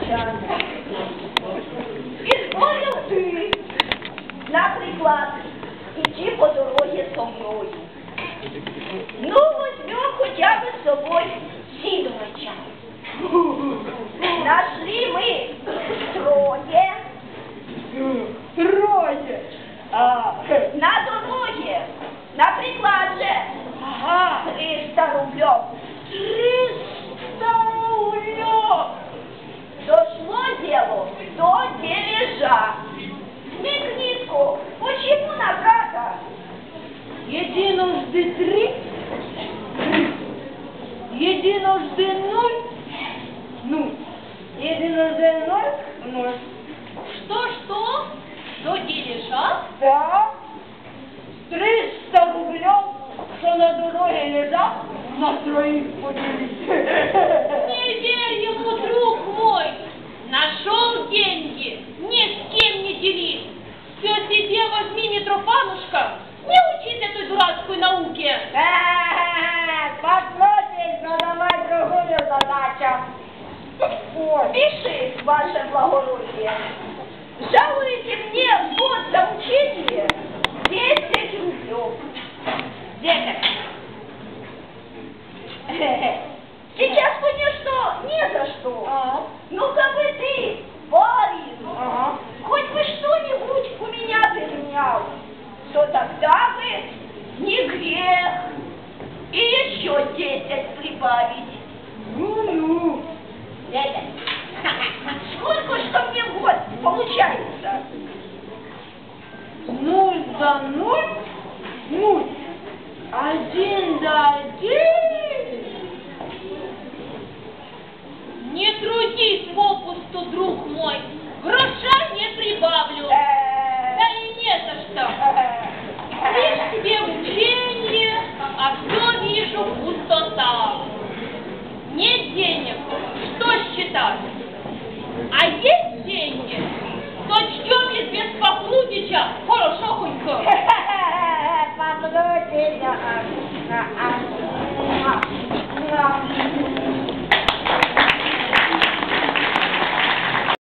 навчання. І зборів ти, наприклад, іти по дорозі со мною. Ну, возьмем хотя бы с собой Сидорыча. Нашли мы трое Троє. А, на дороге, Единожды три. Единожды ноль. Ну, единожды ноль. Ноль. Что-что? До дележа? Да. 300 рублів, що на дорогі лежать, на троїх поділити. Не верь ему, друг мой. Нашел деньги, ни с кем не делись. Все себе возьми, Митрофанушка. Не учись этой дурацкой науке. Е-е-е, Посмотрим, задавай другую задачу. Пиши, ваше благородие. Жалуете мне в год за учение 10 рублев. Десять. Сейчас, конечно, не за что. Еще 10 прибавить. Ну-ну. Сколько ж ко мне в год получается? Нуль за нуль. Нуль. Один за один. Не трудись попусту, друг мой. Гроша не прибавлю. Да и не за что. Лишь тебе учение, а все вижу пустота. Нет денег, что считать? А есть деньги, то чтем из без Пахлудича хорошохонько. Посмотрите. А, а, а, а.